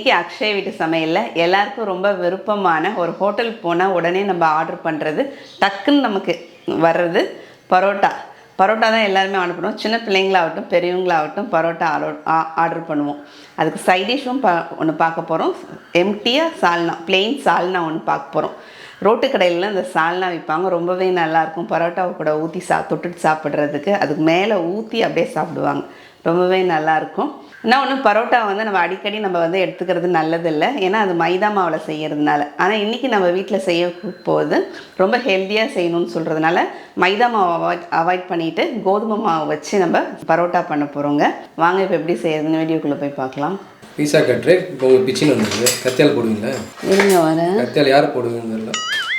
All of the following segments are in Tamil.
இன்றைக்கி அக்ஷய வீட்டு சமையலில் எல்லாருக்கும் ரொம்ப விருப்பமான ஒரு ஹோட்டல் போனால் உடனே நம்ம ஆர்டர் பண்ணுறது டக்குன்னு நமக்கு வர்றது பரோட்டா. பரோட்டா தான் எல்லாருமே ஆர்டர் பண்ணுவோம். சின்ன பிள்ளைங்களாகட்டும் பெரியவங்களாகட்டும் பரோட்டா ஆர்டர் பண்ணுவோம். அதுக்கு சைடிஷும் பா ஒன்று பார்க்க போகிறோம் எம்டியாக சால்னா பிளெயின் சால்னா ஒன்று பார்க்க போகிறோம் ரோட்டு கடையிலலாம் அந்த சால்னா விற்பாங்க ரொம்பவே நல்லாயிருக்கும். பரோட்டாவை கூட ஊற்றி சா தொட்டுட்டு சாப்பிட்றதுக்கு. அதுக்கு மேலே ஊற்றி அப்படியே சாப்பிடுவாங்க. ரொம்பவே நல்லாயிருக்கும். என்ன ஒன்று பரோட்டா வந்து நம்ம அடிக்கடி நம்ம வந்து எடுத்துக்கிறது நல்லதில்லை. ஏன்னா அது மைதா மாவில் செய்கிறதுனால ஆனால் இன்றைக்கி நம்ம வீட்டில் செய்ய போது ரொம்ப ஹெல்த்தியாக செய்யணும்னு சொல்கிறதுனால மைதா மாவை அவாய்ட் அவாய்ட் பண்ணிவிட்டு கோதுமை மாவு வச்சு நம்ம பரோட்டா பண்ண போகிறோங்க வாங்க இப்போ எப்படி செய்யறதுன்னு வீடியோக்குள்ளே போய் பார்க்கலாம். பீஸா கட்ரு இப்போ பிச்சின்னு வந்துருக்கு கத்தியால் போடுவீங்களா? இருங்க வரேன் கத்தியால் யார் போடுவீங்கன்னு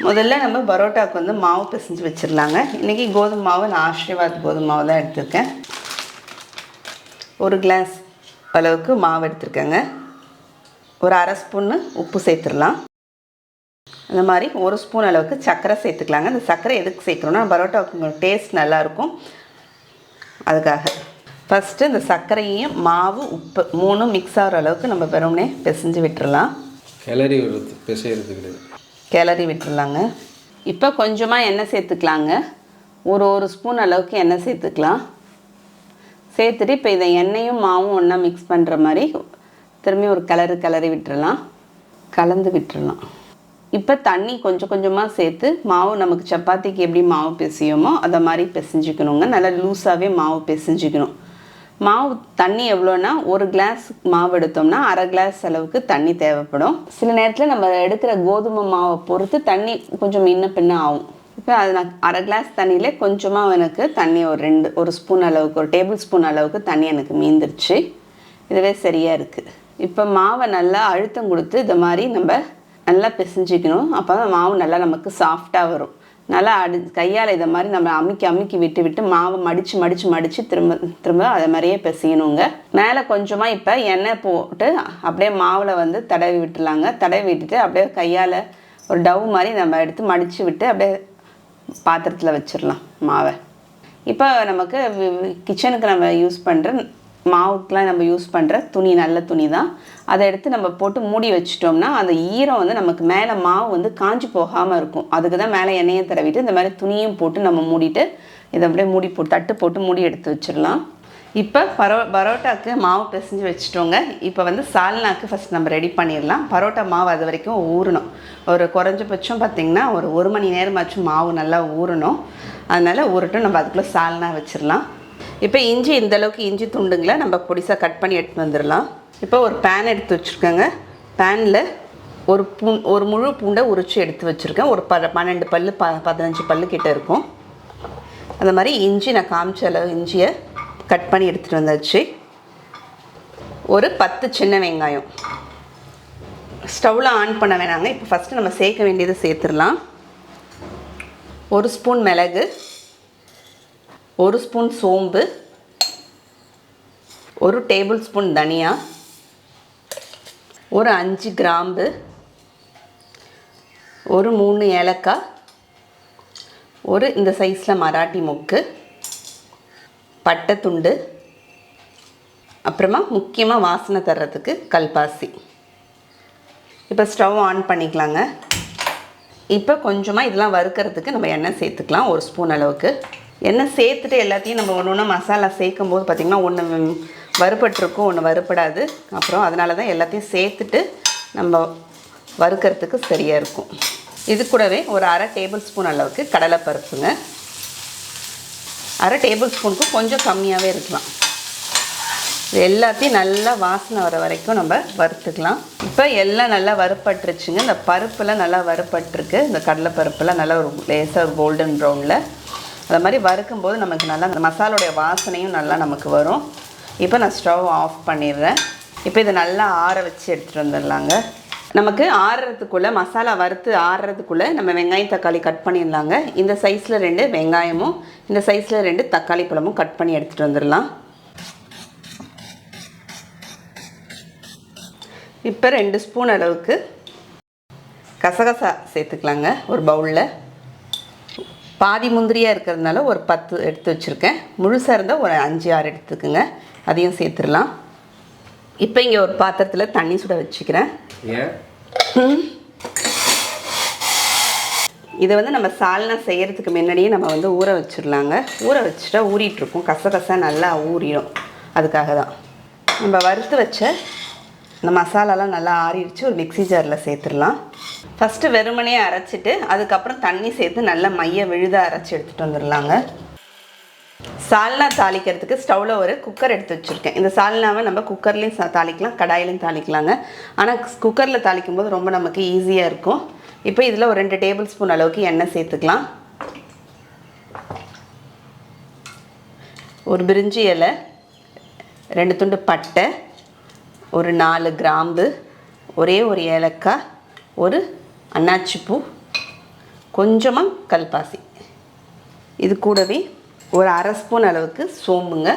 முதல்ல நம்ம பரோட்டாவுக்கு வந்து மாவு பிசைஞ்சு வச்சிடலாங்க. இன்றைக்கி கோதுமை மாவு நான் ஆஷிர்வாத் கோதுமை மாவு தான் எடுத்திருக்கேன். ஒரு கிளாஸ் அளவுக்கு மாவு எடுத்திருக்கேங்க. ஒரு அரை ஸ்பூன்னு உப்பு சேர்த்துடலாம். அந்த மாதிரி ஒரு ஸ்பூன் அளவுக்கு சர்க்கரை சேர்த்துக்கலாங்க. இந்த சர்க்கரை எதுக்கு சேர்க்குறோன்னா பரோட்டாவுக்கு டேஸ்ட் நல்லாயிருக்கும். அதுக்காக. ஃபஸ்ட்டு இந்த சர்க்கரையும் மாவு உப்பு மூணும் மிக்ஸ் ஆகிற அளவுக்கு நம்ம வெறுமனே பிசைஞ்சு விட்டுறலாம். கிளறி விடுறது பிசைகிறது கிடையாது. கிளறி விட்டுறலாங்க. இப்போ கொஞ்சமாக எண்ணெய் சேர்த்துக்கலாங்க. ஒரு ஒரு ஸ்பூன் அளவுக்கு எண்ணெய் சேர்த்துக்கலாம். சேர்த்துட்டு இப்போ இதை எண்ணெயும் மாவும் ஒன்றா மிக்ஸ் பண்ணுற மாதிரி திரும்பி ஒரு கலரு கிளறி விட்டுறலாம். கலந்து விட்டுறலாம். இப்போ தண்ணி கொஞ்சம் கொஞ்சமாக சேர்த்து மாவு நமக்கு சப்பாத்திக்கு எப்படி மாவு பிசையுமோ அதை மாதிரி பிசைஞ்சிக்கணுங்க. நல்லா லூஸாகவே மாவு பிசைஞ்சிக்கணும். மாவு தண்ணி எவ்வளோன்னா ஒரு கிளாஸ் மாவு எடுத்தோம்னா அரை கிளாஸ் அளவுக்கு தண்ணி தேவைப்படும். சில நேரத்தில் நம்ம எடுக்கிற கோதுமை மாவை பொறுத்து தண்ணி கொஞ்சம் இன்ன பின்ன ஆகும். இப்போ அது நான் அரை கிளாஸ் தண்ணியில் கொஞ்சமாக எனக்கு தண்ணி ஒரு ரெண்டு ஒரு ஸ்பூன் அளவுக்கு ஒரு டேபிள் ஸ்பூன் அளவுக்கு தண்ணி எனக்கு மீந்துருச்சு. இதுவே சரியாக இருக்குது இப்போ மாவை நல்லா அழுத்தம் கொடுத்து இந்த மாதிரி நம்ம நல்லா பிசைஞ்சிக்கணும். அப்போ தான் மாவு நல்லா நமக்கு சாஃப்டாக வரும். நல்லா அடி கையால் இதை மாதிரி நம்ம அமுக்கி அமுக்கி விட்டு விட்டு மாவை மடித்து மடித்து மடித்து திரும்ப திரும்ப அதை மாதிரியே பிசையணுங்க. மேலே கொஞ்சமாக இப்போ எண்ணெய் போட்டு அப்படியே மாவில் வந்து தடவி விட்டுலாங்க தடவி விட்டுட்டு அப்படியே கையால் ஒரு டவ் மாதிரி நம்ம எடுத்து மடித்து விட்டு அப்படியே பாத்திரத்தில் வச்சிடலாம் மாவை. இப்போ நமக்கு கிச்சனுக்கு நம்ம யூஸ் பண்ணுற மாவுக்கெலாம் நம்ம யூஸ் பண்ணுற துணி நல்ல துணி தான். அதை எடுத்து நம்ம போட்டு மூடி வச்சிட்டோம்னா அந்த ஈரம் வந்து நமக்கு மேலே மாவு வந்து காஞ்சி போகாமல் இருக்கும். அதுக்கு தான் மேலே எண்ணெயை தடவிட்டு இந்த மாதிரி துணியும் போட்டு நம்ம மூடிட்டு இதை அப்படியே மூடி போட்டு தட்டு போட்டு மூடி எடுத்து வச்சிடலாம் இப்போ பரோ பரோட்டாக்கு மாவு பிசைஞ்சு வச்சுட்டோங்க. இப்போ வந்து சால்னாக்கு ஃபஸ்ட் நம்ம ரெடி பண்ணிடலாம். பரோட்டா மாவு அது வரைக்கும் ஊறணும். ஒரு குறைஞ்சபட்சம் பார்த்திங்கன்னா ஒரு ஒரு மணி நேரமாச்சும் மாவு நல்லா ஊறணும். அதனால் ஊறட்டும். நம்ம அதுக்குள்ளே சால்னா வச்சிடலாம். இப்போ இஞ்சி இந்த அளவுக்கு இஞ்சி துண்டுங்களை நம்ம பொடிசாக கட் பண்ணி எடுத்து வந்துடலாம். இப்போ ஒரு பேன் எடுத்து வச்சுருக்கேங்க. பேனில் ஒரு பூ ஒரு முழு பூண்டை உரித்து எடுத்து வச்சுருக்கேன். ஒரு ப பன்னெண்டு பல் ப பதினஞ்சு பல்லு கிட்ட இருக்கும். அந்த மாதிரி இஞ்சி நான் காமிச்ச அளவு இஞ்சியை கட் பண்ணி எடுத்துகிட்டு வந்தாச்சு. ஒரு பத்து சின்ன வெங்காயம். ஸ்டவ்வில் ஆன் பண்ண வேணாங்க. இப்போ ஃபஸ்ட்டு நம்ம சேர்க்க வேண்டியதை சேர்த்துடலாம். ஒரு ஸ்பூன் மிளகு. ஒரு ஸ்பூன் சோம்பு. ஒரு டேபிள் ஸ்பூன் தனியா. ஒரு அஞ்சு கிராம்பு. ஒரு மூணு ஏலக்காய். ஒரு இந்த சைஸில் மராட்டி மொக்கு. பட்டை துண்டு அப்புறமா முக்கியமாக வாசனை தர்றதுக்கு கல்பாசி. இப்போ ஸ்டவ் ஆன் பண்ணிக்கலாங்க. இப்போ கொஞ்சமாக இதெல்லாம் வறுக்கிறதுக்கு நம்ம எண்ணெய் சேர்த்துக்கலாம் ஒரு ஸ்பூன் அளவுக்கு. எண்ணெய் சேர்த்துட்டு எல்லாத்தையும் நம்ம ஒன்று ஒன்று மசாலா சேர்க்கும் போது பார்த்திங்கன்னா ஒன்று வறுபட்டிருக்கும் ஒன்று வறுபடாது. அப்புறம் அதனால தான் எல்லாத்தையும் சேர்த்துட்டு நம்ம வறுக்கிறதுக்கு சரியாக இருக்கும். இது கூடவே ஒரு அரை டேபிள் ஸ்பூன் அளவுக்கு கடலைப்பருப்புங்க. அரை டேபிள் ஸ்பூனுக்கு கொஞ்சம் கம்மியாகவே இருக்கலாம். இது எல்லாத்தையும் நல்லா வாசனை வர வரைக்கும் நம்ம வறுத்துக்கலாம். இப்போ எல்லாம் நல்லா வறுப்பட்டுருச்சுங்க இந்த பருப்புலாம் நல்லா வறுப்பட்டுருக்கு இந்த கடலை பருப்புலாம் நல்லா ஒரு லேசாக ஒரு கோல்டன் ப்ரௌனில் அது மாதிரி வறுக்கும்போது நமக்கு நல்லா அந்த மசாலோடைய வாசனையும் நல்லா நமக்கு வரும். இப்போ நான் ஸ்டவ் ஆஃப் பண்ணிடுறேன். இப்போ இதை நல்லா ஆற வச்சு எடுத்துகிட்டு வந்துடலாங்க. நமக்கு ஆறுறதுக்குள்ளே மசாலா வறுத்து ஆறுறதுக்குள்ளே நம்ம வெங்காயம் தக்காளி கட் பண்ணிடலாங்க. இந்த சைஸில் ரெண்டு வெங்காயமும் இந்த சைஸில் ரெண்டு தக்காளி பழமும் கட் பண்ணி எடுத்துகிட்டு வந்துடலாம். இப்போ ரெண்டு ஸ்பூன் அளவுக்கு கசகசா சேர்த்துக்கலாங்க ஒரு பவுலில் பாதி முந்திரியாக இருக்கிறதுனால ஒரு பத்து எடுத்து வச்சுருக்கேன். முழுசாக இருந்தால் ஒரு அஞ்சு ஆறு எடுத்துக்கோங்க. அதையும் சேர்த்துடலாம். இப்போ இங்கே ஒரு பாத்திரத்தில் தண்ணி சுட வச்சுக்கிறேன். இதை வந்து நம்ம சால்னா செய்கிறதுக்கு முன்னாடியே நம்ம வந்து ஊற வச்சிடலாங்க ஊற வச்சுட்டா ஊறிட்டு இருக்கும் கசகசா நல்லா ஊறிடும். அதுக்காக தான். நம்ம வறுத்து வச்ச இந்த மசாலாலாம் நல்லா ஆறிடுச்சு. ஒரு மிக்ஸி ஜாரில் சேர்த்துடலாம். ஃபஸ்ட்டு வெறுமனே அரைச்சிட்டு அதுக்கப்புறம் தண்ணி சேர்த்து நல்லா மைய விழுத அரைச்சி எடுத்துகிட்டு வந்துடலாங்க சால்னா தாளிக்கிறதுக்கு ஸ்டவ்வில் ஒரு குக்கர் எடுத்து வச்சுருக்கேன். இந்த சால்னாவை நம்ம குக்கர்லேயும் சா தாளிக்கலாம் கடாயிலையும் தாளிக்கலாங்க. ஆனால் குக்கரில் தாளிக்கும் போது ரொம்ப நமக்கு ஈஸியாக இருக்கும். இப்போ இதில் ஒரு ரெண்டு டேபிள் ஸ்பூன் அளவுக்கு எண்ணெய் சேர்த்துக்கலாம். ஒரு பிரிஞ்சி இலை ரெண்டு துண்டு பட்டை ஒரு நாலு கிராம்பு ஒரே ஒரு ஏலக்காய் ஒரு அன்னாச்சிப்பூ கொஞ்சமாக கல்பாசி. இது கூடவே ஒரு அரை ஸ்பூன் அளவுக்கு சோம்புங்க.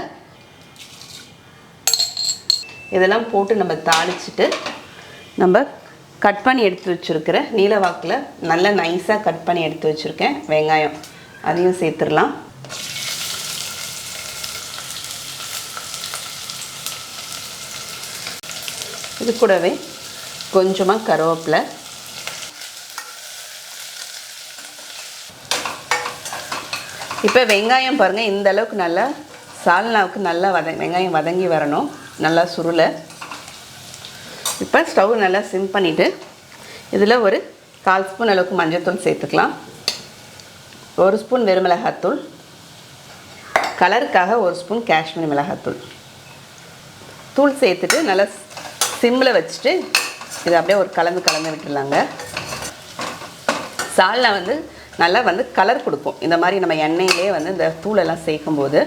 இதெல்லாம் போட்டு நம்ம தாளிச்சிட்டு நம்ம கட் பண்ணி எடுத்து வச்சுருக்கிற நீலவாக்கில் நல்லா நைஸாக கட் பண்ணி எடுத்து வச்சுருக்கேன். வெங்காயம் அதையும் சேர்த்துடலாம். இது கூடவே கொஞ்சமாக கருவேப்பிலை இப்போ வெங்காயம் பாருங்கள் இந்த அளவுக்கு நல்லா சால்னாவுக்கு நல்லா வத வெங்காயம் வதங்கி வரணும். நல்லா சுருளை. இப்போ ஸ்டவ் நல்லா சிம் பண்ணிவிட்டு இதில் ஒரு கால் ஸ்பூன் அளவுக்கு மஞ்சள்தூள் சேர்த்துக்கலாம். ஒரு ஸ்பூன் வெறுமிளகாத்தூள். கலருக்காக ஒரு ஸ்பூன் காஷ்மீர் மிளகாத்தூள். தூள் சேர்த்துட்டு நல்லா சிம்மில் வச்சுட்டு இதை அப்படியே ஒரு கலந்து கலந்து விட்டுடலாங்க. சால்னா வந்து நல்லா வந்து கலர் கொடுக்கும். இந்த மாதிரி நம்ம எண்ணெயிலே வந்து இந்த தூளெல்லாம் சேர்க்கும்போது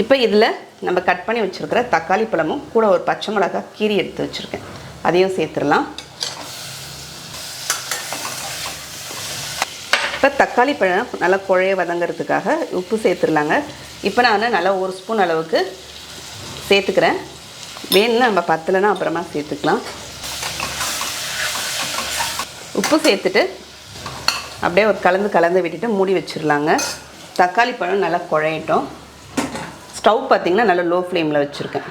இப்போ இதில் நம்ம கட் பண்ணி வச்சுருக்கிற தக்காளி பழமும் கூட ஒரு பச்சை மிளகாய் கீரி எடுத்து வச்சுருக்கேன். அதையும் சேர்த்துடலாம். இப்போ தக்காளி பழம் நல்லா குழைய வதங்கிறதுக்காக உப்பு சேர்த்துடலாங்க. இப்போ நான் நல்லா ஒரு ஸ்பூன் அளவுக்கு சேர்த்துக்கிறேன். வேணும்னா நம்ம பத்தலைன்னா அப்புறமா சேர்த்துக்கலாம். உப்பு சேர்த்துட்டு அப்படியே ஒரு கலந்து கலந்து விட்டுட்டு மூடி வச்சிடலாங்க. தக்காளி பழம் நல்லா குழையட்டும். ஸ்டவ் பார்த்திங்கன்னா நல்லா லோ ஃப்ளேமில் வச்சுருக்கேன்.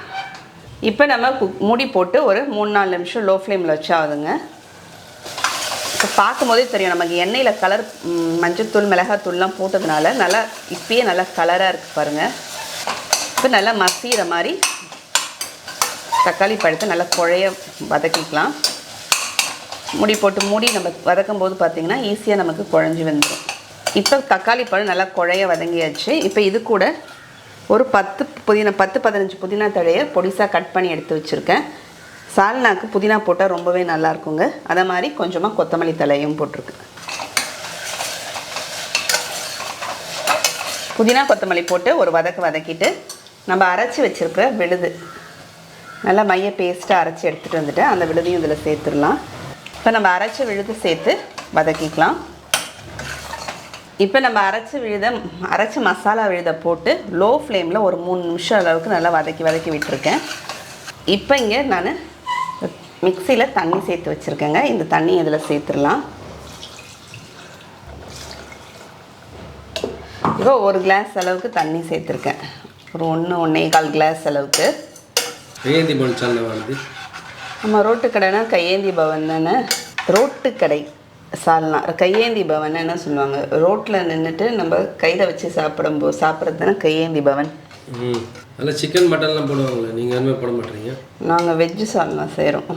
இப்போ நம்ம குக் மூடி போட்டு ஒரு மூணு நாலு நிமிஷம் லோ ஃப்ளேமில் வச்சாகுதுங்க இப்போ பார்க்கும்போதே தெரியும் நமக்கு எண்ணெயில் கலர் மஞ்சத்தூள் மிளகாத்தூள்லாம் போட்டதுனால நல்லா இப்பயே நல்லா கலராக இருக்குது பாருங்கள் இப்போ நல்லா மசிகிற மாதிரி தக்காளி பழத்தை நல்லா குழைய வதக்கிக்கலாம். முடி போட்டு மூடி நம்ம வதக்கும் போது பார்த்திங்கன்னா ஈஸியாக நமக்கு குழஞ்சி வந்துடும் இப்போ தக்காளி பழம் நல்லா குழைய வதங்கியாச்சு. இப்போ இது கூட ஒரு பத்து புதினா பத்து பதினஞ்சு புதினா தழையை பொடிசாக கட் பண்ணி எடுத்து வச்சுருக்கேன். சால்னாக்கு புதினா போட்டால் ரொம்பவே நல்லா இருக்குங்க. அதை மாதிரி கொஞ்சமாக கொத்தமல்லி தலையும் போட்டிருக்கு புதினா கொத்தமல்லி போட்டு ஒரு வதக்கு வதக்கிட்டு நம்ம அரைச்சி வச்சுருக்கிற விழுது. நல்லா மைய பேஸ்ட்டாக அரைச்சி எடுத்துகிட்டு வந்துட்டு அந்த விழுதையும் இதில் சேர்த்துடலாம். இப்போ நம்ம அரைச்சி விழுது சேர்த்து வதக்கிக்கலாம். இப்போ நம்ம அரைச்சி விழுத அரைச்சி மசாலா விழுத போட்டு லோ ஃப்ளேமில் ஒரு மூணு நிமிஷம் அளவுக்கு நல்லா வதக்கி வதக்கி விட்டுருக்கேன். இப்போ இங்கே நான் மிக்சியில் தண்ணி சேர்த்து வச்சுருக்கேங்க. இந்த தண்ணி இதில் சேர்த்துடலாம். இப்போ ஒரு கிளாஸ் அளவுக்கு தண்ணி சேர்த்துருக்கேன். ஒரு ஒன்று ஒன்றே கால் கிளாஸ் அளவுக்கு கையேந்தி பவன் சால்னா வருது நம்ம ரோட்டு கடைனா கையேந்தி பவன் தானே? ரோட்டு கடை சால்னா கையேந்தி பவன் என்ன சொல்லுவாங்க? ரோட்டில் நின்றுட்டு நம்ம கையில் வச்சு சாப்பிடும்போது சாப்பிட்றது தானே கையேந்தி பவன். அதில் சிக்கன் மட்டன்லாம் போடுவாங்களே நீங்கள் எதுவுமே போட மாட்டீங்க? நாங்கள் வெஜ்ஜு சால்னா செய்கிறோம்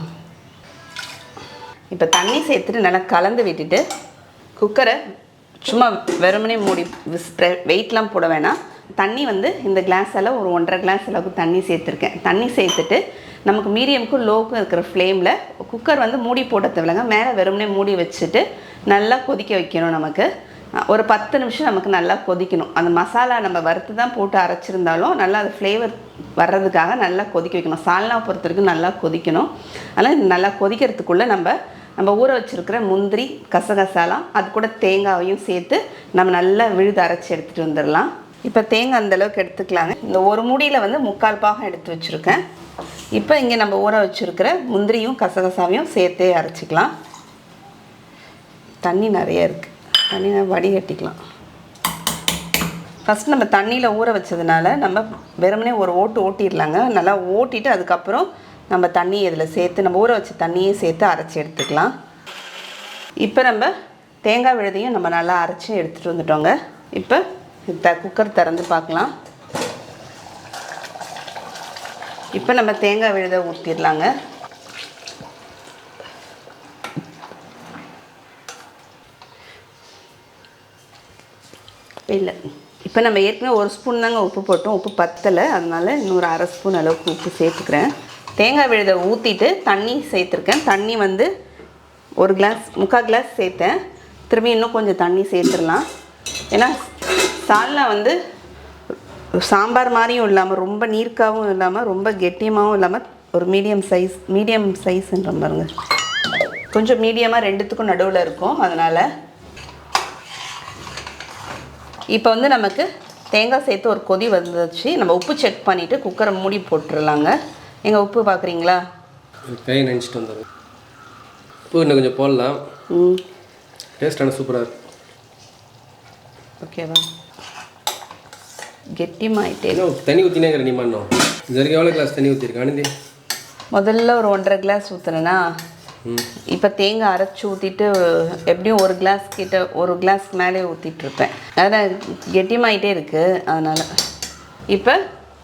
இப்போ தண்ணி சேர்த்துட்டு நல்லா கலந்து விட்டுட்டு குக்கரை சும்மா வெறுமனே மூடி வெயிட்லாம் போட வேணாம். தண்ணி வந்து இந்த கிளாஸால் ஒரு ஒன்றரை கிளாஸ் அளவுக்கு தண்ணி சேர்த்துருக்கேன். தண்ணி சேர்த்துட்டு நமக்கு மீடியமுக்கும் லோவுக்கும் இருக்கிற ஃப்ளேமில் குக்கர் வந்து மூடி போட்ட தேவையில்லைங்க மேலே வெறுமனே மூடி வச்சுட்டு நல்லா கொதிக்க வைக்கணும் நமக்கு. ஒரு பத்து நிமிஷம் நமக்கு நல்லா கொதிக்கணும். அந்த மசாலா நம்ம வறுத்து தான் போட்டு அரைச்சிருந்தாலும் நல்லா அது ஃப்ளேவர் வர்றதுக்காக நல்லா கொதிக்க வைக்கணும். சால்னா பொறுத்த வரைக்கும் நல்லா கொதிக்கணும். அதனால் நல்லா கொதிக்கிறதுக்குள்ளே நம்ம நம்ம ஊற வச்சுருக்கிற முந்திரி கசகசாலாம் அது கூட தேங்காவையும் சேர்த்து நம்ம நல்லா விழுது அரைச்சி எடுத்துகிட்டு வந்துடலாம். இப்போ தேங்காய் அந்த அளவுக்கு எடுத்துக்கலாங்க. இந்த ஒரு மூடியில் வந்து முக்கால் பாகம் எடுத்து வச்சுருக்கேன். இப்போ இங்கே நம்ம ஊற வச்சுருக்கிற முந்திரியும் கசகசாவையும் சேர்த்தே அரைச்சிக்கலாம். தண்ணி நிறைய இருக்குது தண்ணி வடிகட்டிக்கலாம். ஃபஸ்ட் நம்ம தண்ணியில் ஊற வச்சதுனால நம்ம வெறுமனே ஒரு ஓட்டு ஓட்டிடலாங்க. நல்லா ஓட்டிட்டு அதுக்கப்புறம் நம்ம தண்ணியை இதில் சேர்த்து நம்ம ஊற வச்ச தண்ணியை சேர்த்து அரைச்சி எடுத்துக்கலாம். இப்போ நம்ம தேங்காய் விழுதையும் நம்ம நல்லா அரைச்சி எடுத்துகிட்டு வந்துட்டோங்க. இப்போ த குக்கர் திறந்து பார்க்கலாம். இப்போ நம்ம தேங்காய் விழுதை ஊற்றிடலாங்க இல்லை இப்போ நம்ம ஏற்கனவே ஒரு ஸ்பூன் தாங்க உப்பு போட்டோம். உப்பு பத்தலை. அதனால் இன்னொரு அரை ஸ்பூன் அளவுக்கு உப்பு சேர்த்துக்கிறேன். தேங்காய் விழுதை ஊற்றிட்டு தண்ணி சேர்த்துருக்கேன். தண்ணி வந்து ஒரு கிளாஸ் முக்கால் கிளாஸ் சேர்த்தேன். திரும்பி இன்னும் கொஞ்சம் தண்ணி சேர்த்துடலாம். ஏன்னா சால்னா வந்து சாம்பார் மாதிரியும் இல்லாமல் ரொம்ப நீர்க்காவும் இல்லாமல் ரொம்ப கெட்டியமாகவும் இல்லாமல் ஒரு மீடியம் சைஸ் மீடியம் சைஸ்ன்ற பாருங்க. கொஞ்சம் மீடியமாக ரெண்டுத்துக்கும் நடுவில் இருக்கும். அதனால் இப்போ வந்து நமக்கு தேங்காய் சேர்த்து ஒரு கொதி வந்துச்சு நம்ம உப்பு செக் பண்ணிவிட்டு குக்கரை மூடி போட்டுடலாங்க எங்கள் உப்பு பார்க்குறீங்களா? கையை நினச்சிட்டு வந்துடும் உப்பு இன்னும் கொஞ்சம் போடலாம். ம். டேஸ்ட் ஆனால் சூப்பராக இருக்கும் ஓகேவா கெட்டியமாயிட்டே தண்ணி ஊற்றினே நீ பண்ணோம் இது வரைக்கும் எவ்வளோ கிளாஸ் தண்ணி ஊற்றிருக்கேன் முதல்ல ஒரு ஒன்றரை கிளாஸ் ஊற்றுனேன்னா இப்போ தேங்காய் அரைச்சி ஊற்றிட்டு எப்படியும் ஒரு கிளாஸ் கிட்ட ஒரு கிளாஸ் மேலே ஊற்றிட்டு இருப்பேன் அதான் கெட்டியமாயிட்டே இருக்குது அதனால். இப்போ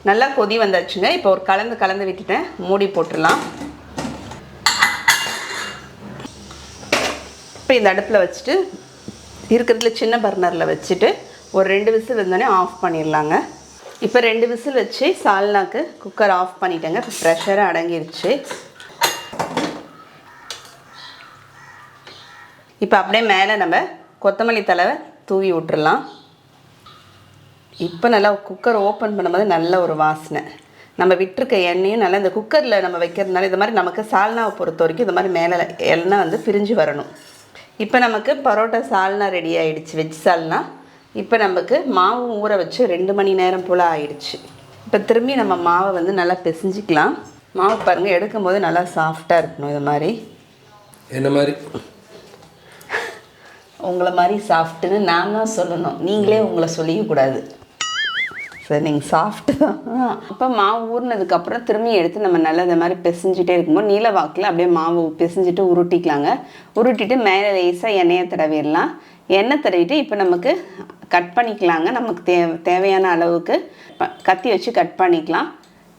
நல்லா கொதி வந்தாச்சுங்க. இப்போ ஒரு கலந்து கலந்து விட்டுட்டேன். மூடி போட்டுடலாம். இப்போ இந்த அடுப்பில் வச்சுட்டு இருக்கிறதுல சின்ன பர்னரில் வச்சுட்டு ஒரு ரெண்டு விசில் வந்தோடனே ஆஃப் பண்ணிடலாங்க. இப்போ ரெண்டு விசில் வச்சு சால்னாக்கு குக்கர் ஆஃப் பண்ணிட்டேங்க. இப்போ ப்ரெஷராக அடங்கிருச்சு. இப்போ அப்படியே மேலே நம்ம கொத்தமல்லி தலை தூவி விட்டுறலாம். இப்போ நல்லா குக்கர் ஓப்பன் பண்ணும்போது நல்ல ஒரு வாசனை. நம்ம விட்டுருக்க எண்ணெயும் நல்லா இந்த குக்கரில் நம்ம வைக்கிறதுனால இது மாதிரி நமக்கு சால்னாவை பொறுத்த வரைக்கும் இது மாதிரி மேலே எண்ணெய் வந்து பிரிஞ்சு வரணும். இப்போ நமக்கு பரோட்டா சால்னா ரெடி ஆகிடுச்சு வெஜ் சால்னா. இப்போ நமக்கு மாவு ஊற வச்சு ரெண்டு மணி நேரம் போல் ஆயிடுச்சு. இப்போ திரும்பி நம்ம மாவை வந்து நல்லா பிசைஞ்சிக்கலாம். மாவு பாருங்கள் எடுக்கும்போது நல்லா சாஃப்டாக இருக்கணும் இது மாதிரி. என்ன மாதிரி? உங்களை மாதிரி சாஃப்ட்டுன்னு நான் தான் சொல்லணும். நீங்களே உங்களை சொல்லிக்கக்கூடாது. சரி நீங்கள் சாஃப்ட்டு தான். அப்போ மாவு ஊறினதுக்கப்புறம் திரும்பி எடுத்து நம்ம நல்லா இந்த மாதிரி பிசைஞ்சிட்டே இருக்கும்போது நீல வாக்கில் அப்படியே மாவு பிசைஞ்சிட்டு உருட்டிக்கலாங்க. உருட்டிட்டு மேலே லேசாக எண்ணெயை தடவிடலாம். எண்ணெய் தடவிட்டு இப்போ நமக்கு கட் பண்ணிக்கலாங்க. நமக்கு தே தேவையான அளவுக்கு. கத்தி வச்சு கட் பண்ணிக்கலாம்.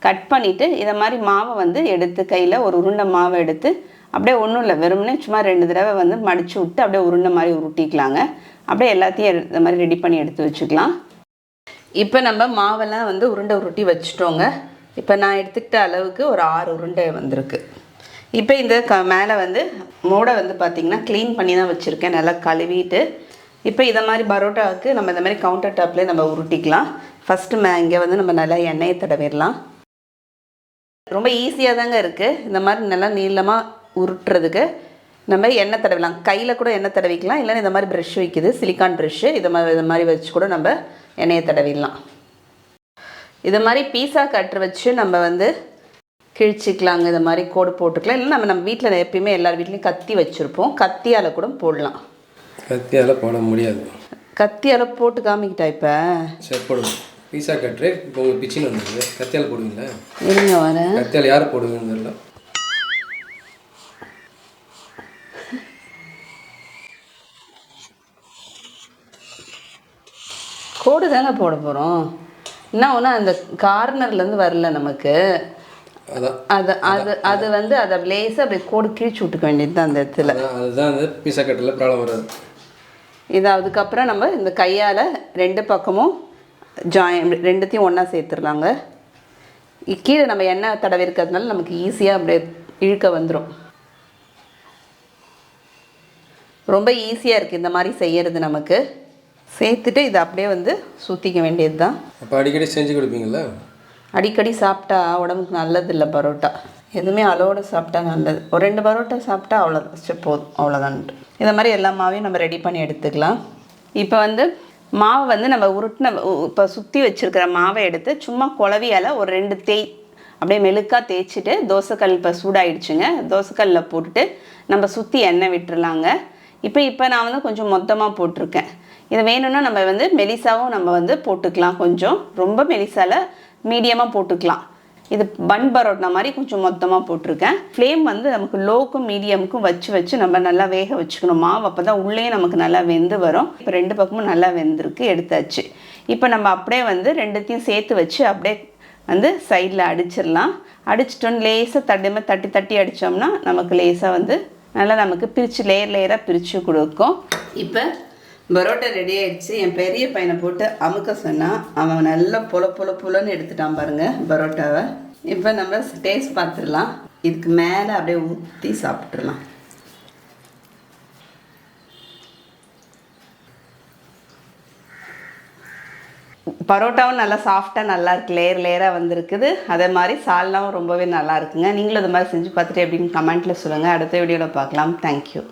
கட் பண்ணிவிட்டு இதை மாதிரி மாவை வந்து எடுத்து கையில் ஒரு உருண்டை மாவை எடுத்து அப்படியே ஒன்றும் இல்லை. வெறும்னே சும்மா ரெண்டு தடவை வந்து மடித்து விட்டு அப்படியே உருண்டை மாதிரி உருட்டிக்கலாங்க. அப்படியே எல்லாத்தையும் இந்த மாதிரி ரெடி பண்ணி எடுத்து வச்சுக்கலாம். இப்போ நம்ம மாவெல்லாம் வந்து உருண்டை உருட்டி வச்சுட்டோங்க. இப்போ நான் எடுத்துக்கிட்ட அளவுக்கு ஒரு ஆறு உருண்டை வந்திருக்கு. இப்போ இந்த க மேலே வந்து மூடை வந்து பார்த்திங்கன்னா க்ளீன் பண்ணி தான் வச்சுருக்கேன். நல்லா கழுவிட்டு இப்போ இதை மாதிரி பரோட்டாவுக்கு நம்ம இந்த மாதிரி கவுண்டர் டாப்லேயே நம்ம உருட்டிக்கலாம். ஃபஸ்ட்டு மே இங்கே வந்து நம்ம நல்லா எண்ணெயை தடவிடலாம். ரொம்ப ஈஸியாக தாங்க இருக்குது இந்த மாதிரி நல்லா நீளமாக உருட்டுறதுக்கு நம்ம எண்ணெய் தடவிடலாம். கையில் கூட எண்ணெய் தடவிக்கலாம். இல்லைன்னா இந்த மாதிரி ப்ரெஷ் வைக்குது. சிலிக்கான் ப்ரெஷ்ஷு இதை மாதிரி இது மாதிரி வச்சு கூட நம்ம எண்ணெயை தடவிடலாம். இது மாதிரி பீஸா கட்டு வச்சு நம்ம வந்து கிழிச்சிக்கலாங்க. இதை மாதிரி கோடு போட்டுக்கலாம். இல்லை நம்ம நம்ம வீட்டில் எப்பயுமே எல்லார் வீட்லேயும் கத்தி வச்சுருப்போம். கத்தியால் கூட போடலாம். கத்தியால் போட முடியாது. கத்தியால் போட்டு காமிக்கிட்டா இப்போ? சரி போடுங்க. பீஸா கட்டுரு இப்போ உங்களுக்கு பிச்சின்னு வந்தது கத்தியால் போடுவீங்களா? இருங்க வரேன். கத்தியால் யார் போடுவீங்கன்னு தெரியல. கோடு தாங்க போட போகிறோம் என்ன ஒன்று அந்த கார்னர்லேருந்து வரல நமக்கு? அது அது அது வந்து அதை லேசாக அப்படியே கோடு கிழிச்சு விட்டுக்க வேண்டியது தான் அந்த இடத்துல. அதுதான் அந்த பீஸா கட்டில் ப்ராப்ளம் வராது. இது அதுக்கப்புறம் நம்ம இந்த கையால் ரெண்டு பக்கமும் ஜாயின் ரெண்டுத்தையும் ஒன்றா சேர்த்துடலாங்க கீழே நம்ம எண்ணெய் தடவி இருக்கிறதுனால நமக்கு ஈஸியாக அப்படியே இழுக்க வந்துடும் ரொம்ப ஈஸியாக இருக்குது இந்த மாதிரி செய்யறது நமக்கு. சேர்த்துட்டு இதை அப்படியே வந்து சுற்றிக்க வேண்டியது தான் அப்போ அடிக்கடி செஞ்சு கொடுப்பீங்களா அடிக்கடி சாப்பிட்டா உடம்புக்கு நல்லது இல்லை பரோட்டா. எதுவுமே அளவோட சாப்பிட்டா நல்லது. ஒரு ரெண்டு பரோட்டா சாப்பிட்டா அவ்வளோ போதும் அவ்வளோதான்ட்டு இந்த மாதிரி எல்லா மாவையும் நம்ம ரெடி பண்ணி எடுத்துக்கலாம். இப்போ வந்து மாவு வந்து நம்ம உருட்டின இப்போ சுற்றி வச்சுருக்கிற மாவை எடுத்து சும்மா குழவியால் ஒரு ரெண்டு தேய் அப்படியே மெழுக்காக தேய்ச்சிட்டு தோசைக்கல் இப்போ சூடாயிடுச்சுங்க. தோசைக்கல்லில் போட்டுட்டு நம்ம சுற்றி எண்ணெய் விட்டுருலாங்க இப்போ இப்போ நான் வந்து கொஞ்சம் மொத்தமாக போட்டிருக்கேன். இது வேணும்னா நம்ம வந்து மெலிசாவும் நம்ம வந்து போட்டுக்கலாம். கொஞ்சம் ரொம்ப மெலிசால மீடியமாக போட்டுக்கலாம். இது பன் பரோட்டா மாதிரி கொஞ்சம் மொத்தமாக போட்டிருக்கேன். ஃப்ளேம் வந்து நமக்கு லோக்கும் மீடியமுக்கும் வச்சு வச்சு நம்ம நல்லா வேக வச்சுக்கணும். மாவு அப்போ தான் உள்ளே நமக்கு நல்லா வெந்து வரும். இப்போ ரெண்டு பக்கமும் நல்லா வெந்திருக்கு எடுத்தாச்சு. இப்போ நம்ம அப்படியே வந்து ரெண்டுத்தையும் சேர்த்து வச்சு அப்படியே வந்து சைடில் அடிச்சிடலாம். அடிச்சிட்டோன்னு லேசாக தட்டிமா தட்டி தட்டி அடித்தோம்னா நமக்கு லேசாக வந்து நல்லா நமக்கு பிரித்து லேயர் லேயராக பிரித்து கொடுக்கும். இப்போ பரோட்டா ரெடி ஆயிடுச்சு. என் பெரிய பையனை போட்டு அமுக்க சொன்னான் அவன் நல்லா புல புல புலன்னு எடுத்துட்டான் பாருங்க பரோட்டாவை. இப்போ நம்ம டேஸ்ட் பார்த்துடலாம். இதுக்கு மேலே அப்படியே ஊற்றி சாப்பிட்றலாம் பரோட்டாவும் நல்லா சாஃப்டாக நல்லா இருக்கு. லேயர் லேயராக வந்திருக்குது. அதே மாதிரி சால்னாவும் ரொம்பவே நல்லா இருக்குங்க. நீங்களும் இது மாதிரி செஞ்சு பார்த்துட்டு எப்படின்னு கமெண்ட்டில் சொல்லுங்கள் அடுத்த வீடியோவில் பார்க்கலாம். தேங்க்யூ